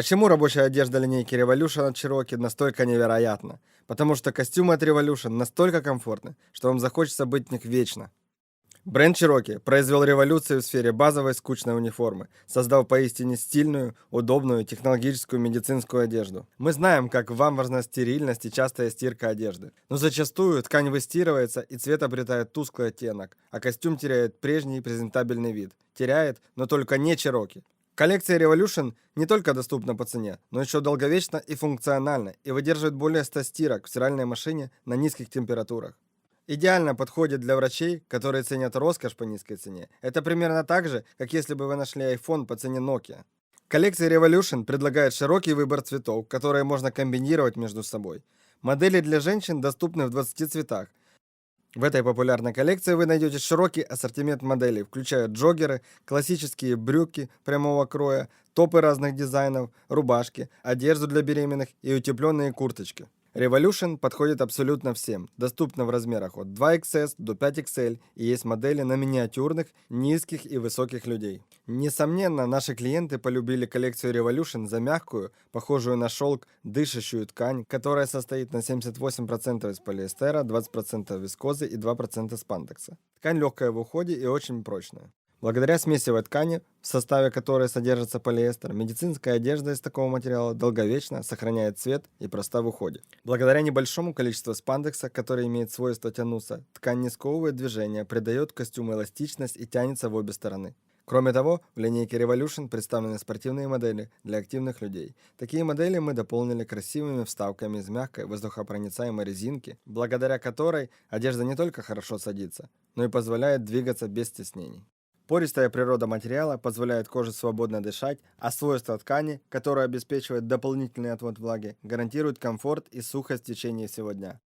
Почему рабочая одежда линейки Revolution от Cherokee настолько невероятна? Потому что костюмы от Revolution настолько комфортны, что вам захочется быть в них вечно. Бренд Cherokee произвел революцию в сфере базовой скучной униформы, создав поистине стильную, удобную, технологическую медицинскую одежду. Мы знаем, как вам важна стерильность и частая стирка одежды. Но зачастую ткань выстирывается и цвет обретает тусклый оттенок, а костюм теряет прежний презентабельный вид. Теряет, но только не Cherokee. Коллекция Revolution не только доступна по цене, но еще долговечна и функциональна и выдерживает более 100 стирок в стиральной машине на низких температурах. Идеально подходит для врачей, которые ценят роскошь по низкой цене. Это примерно так же, как если бы вы нашли iPhone по цене Nokia. Коллекция Revolution предлагает широкий выбор цветов, которые можно комбинировать между собой. Модели для женщин доступны в 20 цветах, в этой популярной коллекции вы найдете широкий ассортимент моделей, включая джоггеры, классические брюки прямого кроя, топы разных дизайнов, рубашки, одежду для беременных и утепленные курточки. Revolution подходит абсолютно всем, доступна в размерах от 2XS до 5XL и есть модели на миниатюрных, низких и высоких людей. Несомненно, наши клиенты полюбили коллекцию Revolution за мягкую, похожую на шелк, дышащую ткань, которая состоит на 78% из полиэстера, 20% вискозы и 2% спандекса. Ткань легкая в уходе и очень прочная. Благодаря смесевой ткани, в составе которой содержится полиэстер, медицинская одежда из такого материала долговечно сохраняет цвет и проста в уходе. Благодаря небольшому количеству спандекса, который имеет свойство тянуться, ткань не сковывает движение, придает костюму эластичность и тянется в обе стороны. Кроме того, в линейке Revolution представлены спортивные модели для активных людей. Такие модели мы дополнили красивыми вставками из мягкой воздухопроницаемой резинки, благодаря которой одежда не только хорошо садится, но и позволяет двигаться без стеснений. Пористая природа материала позволяет коже свободно дышать, а свойства ткани, которые обеспечивают дополнительный отвод влаги, гарантируют комфорт и сухость в течение всего дня.